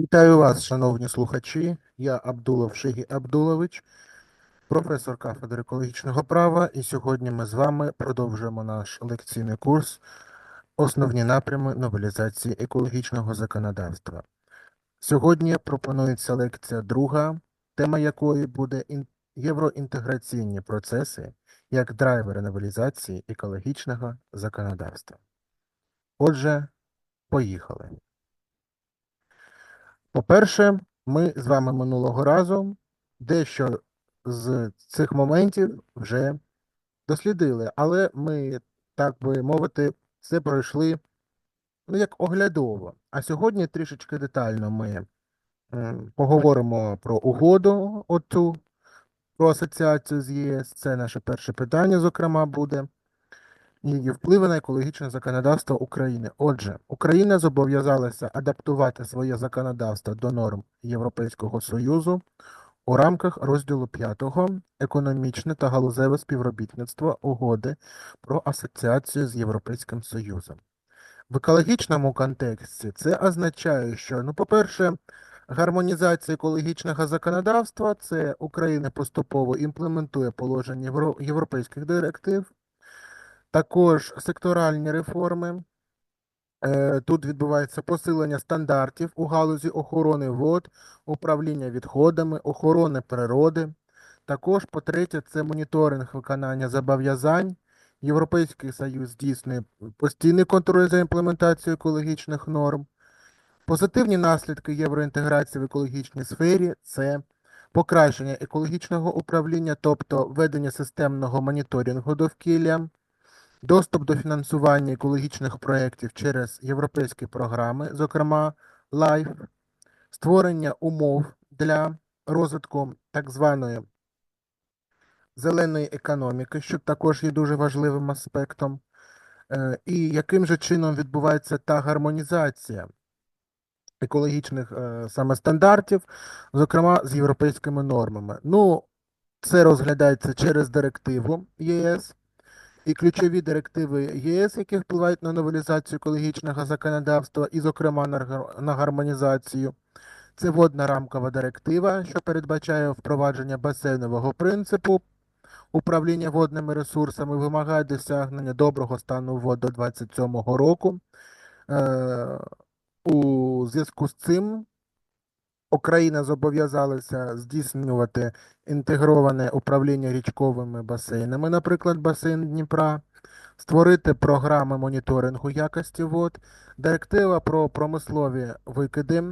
Вітаю вас, шановні слухачі. Я Абдулов Шигі Абдулович, професор кафедри екологічного права, і сьогодні ми з вами продовжуємо наш лекційний курс Основні напрями новелізації екологічного законодавства. Сьогодні пропонується лекція друга, тема якої буде євроінтеграційні процеси як драйвери новелізації екологічного законодавства. Отже, поїхали. По-перше, ми з вами минулого разу дещо з цих моментів вже дослідили, але ми, так би мовити, це пройшли ну, як оглядово. А сьогодні трішечки детально ми поговоримо про угоду оту, про асоціацію з ЄС. Це наше перше питання, зокрема, буде. Її впливи на екологічне законодавство України. Отже, Україна зобов'язалася адаптувати своє законодавство до норм Європейського Союзу у рамках розділу 5 економічне та галузеве співробітництво угоди про асоціацію з Європейським Союзом. В екологічному контексті це означає, що, ну, по-перше, гармонізація екологічного законодавства це Україна поступово імплементує положення європейських директив. Також секторальні реформи. Е, Тут відбувається посилення стандартів у галузі охорони вод, управління відходами, охорони природи. Також, по-третє, це моніторинг виконання зобов'язань. Європейський Союз здійснює постійний контроль за імплементацією екологічних норм. Позитивні наслідки євроінтеграції в екологічній сфері це покращення екологічного управління, тобто ведення системного моніторингу довкілля, доступ до фінансування екологічних проєктів через європейські програми, зокрема LIFE, створення умов для розвитку так званої зеленої економіки, що також є дуже важливим аспектом, Е, і яким же чином відбувається та гармонізація екологічних е, саме стандартів, зокрема з європейськими нормами. Ну, це розглядається через директиву ЄС. І ключові директиви ЄС, які впливають на новелізацію екологічного законодавства, і, зокрема, на гармонізацію, це водна рамкова директива, що передбачає впровадження басейнового принципу управління водними ресурсами, вимагає досягнення доброго стану вод до 2027 року. Е, У зв'язку з цим Україна зобов'язалася здійснювати інтегроване управління річковими басейнами, наприклад, басейн Дніпра, створити програми моніторингу якості вод, директива про промислові викиди.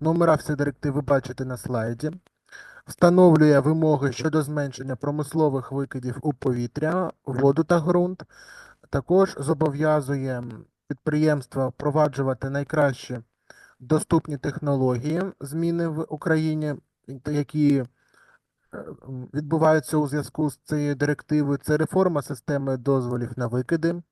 Номера всіх директив ви бачите на слайді. Встановлює вимоги щодо зменшення промислових викидів у повітря, воду та ґрунт. Також зобов'язує підприємства впроваджувати найкращі доступні технології зміни в Україні, які е, відбуваються у зв'язку з цією директивою. Це реформа системи дозволів на викиди,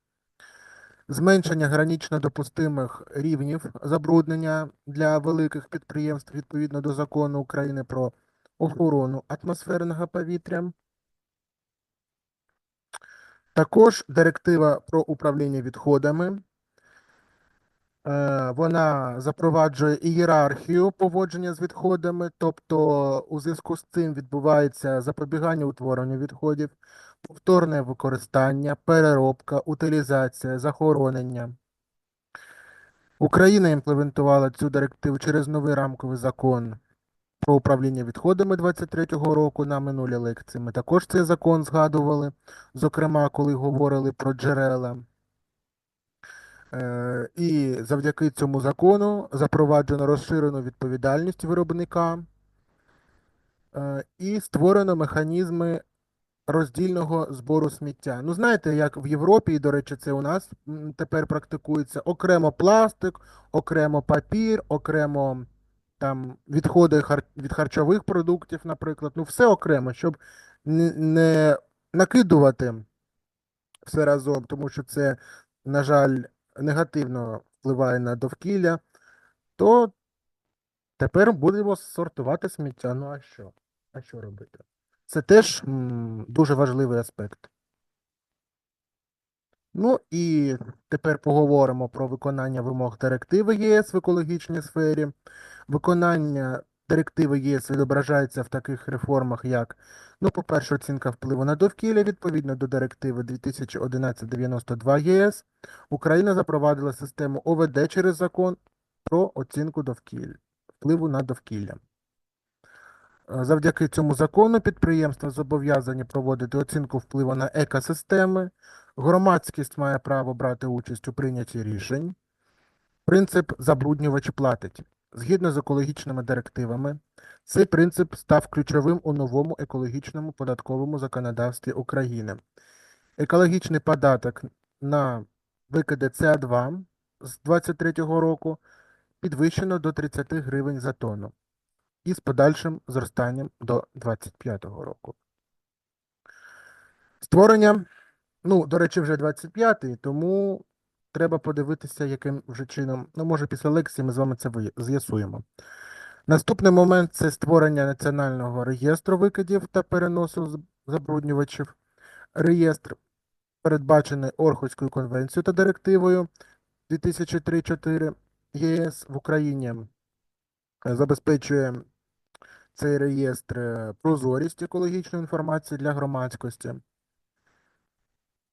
зменшення гранично допустимих рівнів забруднення для великих підприємств відповідно до закону України про охорону атмосферного повітря. Також директива про управління відходами. Е, Вона запроваджує ієрархію поводження з відходами, тобто у зв'язку з цим відбувається запобігання утворенню відходів, повторне використання, переробка, утилізація, захоронення. Україна імплементувала цю директиву через новий рамковий закон про управління відходами 23-го року на минулій лекції. Ми також цей закон згадували, зокрема, коли говорили про джерела. Е, І завдяки цьому закону запроваджено розширену відповідальність виробника е, і створено механізми роздільного збору сміття. Ну, знаєте, як в Європі, і, до речі, це у нас тепер практикується окремо пластик, окремо папір, окремо там відходи від харчових продуктів, наприклад. Ну, все окремо, щоб не накидувати все разом, тому що це, на жаль, негативно впливає на довкілля, то тепер будемо сортувати сміття. Ну а що? А що робити? Це теж м, дуже важливий аспект. Ну і тепер поговоримо про виконання вимог директиви ЄС в екологічній сфері. Виконання директиви ЄС відображається в таких реформах, як, ну, по-перше, оцінка впливу на довкілля відповідно до директиви 2011-92 ЄС. Україна запровадила систему ОВД через закон про оцінку довкілля, впливу на довкілля. Е, Завдяки цьому закону підприємства зобов'язані проводити оцінку впливу на екосистеми. Громадськість має право брати участь у прийнятті рішень. Принцип забруднювач платить. Згідно з екологічними директивами, цей принцип став ключовим у новому екологічному податковому законодавстві України. Екологічний податок на викиди СО2 з 2023 року підвищено до 30 гривень за тонну і з подальшим зростанням до 2025 року. Створення, ну, до речі, вже 25-й, тому треба подивитися, яким вже чином, ну, може, після лекції ми з вами це з'ясуємо. Наступний момент це створення національного реєстру викидів та переносу забруднювачів. Реєстр передбачений Орхуською конвенцією та директивою 2003-4 ЄС в Україні е, забезпечує цей реєстр е, прозорість екологічної інформації для громадськості.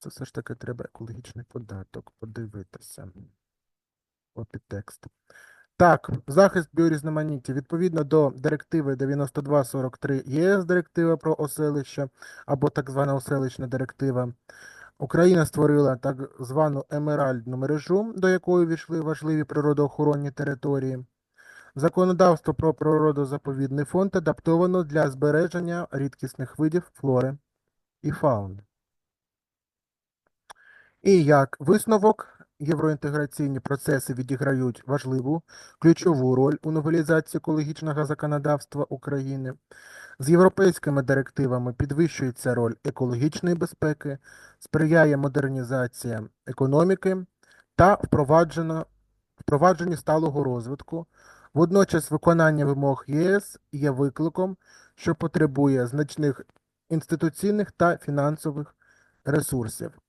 Це все ж таки треба екологічний податок подивитися. Опітекст. Так, захист біорізноманіття. Відповідно до директиви 9243 ЄС, директива про оселище або так звана оселищна директива. Україна створила так звану емеральдну мережу, до якої війшли важливі природоохоронні території. Законодавство про природозаповідний фонд адаптовано для збереження рідкісних видів флори і фауни. І як висновок, євроінтеграційні процеси відіграють важливу ключову роль у новелізації екологічного законодавства України. З європейськими директивами підвищується роль екологічної безпеки, сприяє модернізація економіки та впровадженні сталого розвитку. Водночас виконання вимог ЄС є викликом, що потребує значних інституційних та фінансових ресурсів.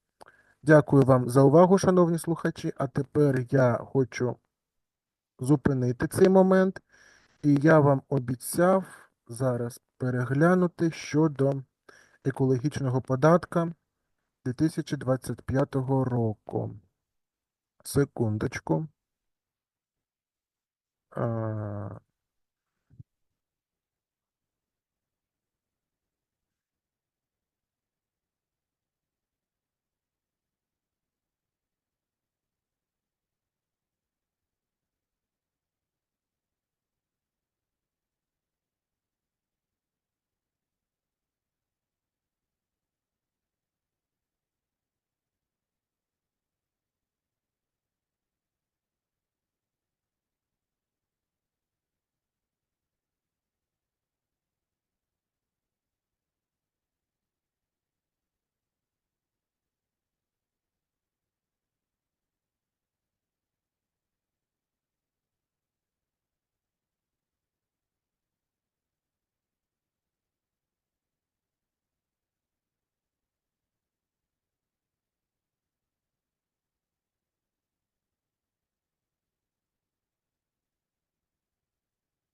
Дякую вам за увагу, шановні слухачі. А тепер я хочу зупинити цей момент, і я вам обіцяв зараз переглянути щодо екологічного податка 2025 року. Секундочку.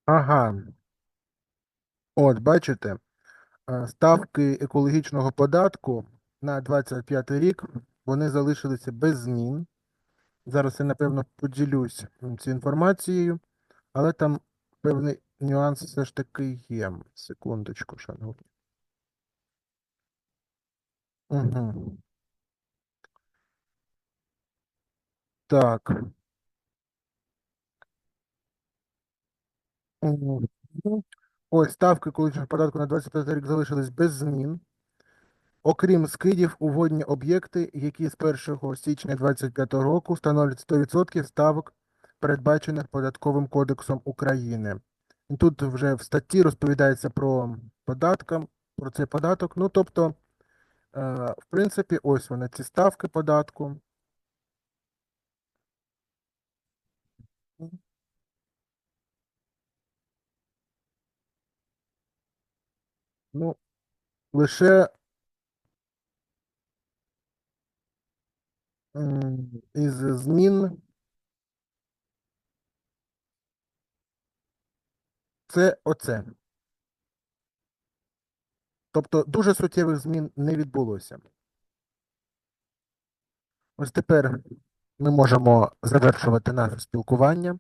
Ага, от бачите, е, ставки екологічного податку на 25 рік вони залишилися без змін. Зараз я, напевно, поділюсь цією інформацією, але там певний нюанс все ж таки є. Секундочку, шановні. Угу. Так. Ось ставки екологічного податку на 25 рік залишились без змін. Окрім скидів у водні об'єкти, які з 1 січня 2025 року становлять 100% ставок, передбачених Податковим кодексом України. Тут вже в статті розповідається про податка, про цей податок. Ну, тобто, е, в принципі, ось вони, ці ставки податку. Ну, лише із змін це оце. Тобто дуже суттєвих змін не відбулося. Ось тепер ми можемо завершувати наше спілкування.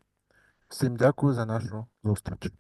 Всім дякую за нашу зустріч.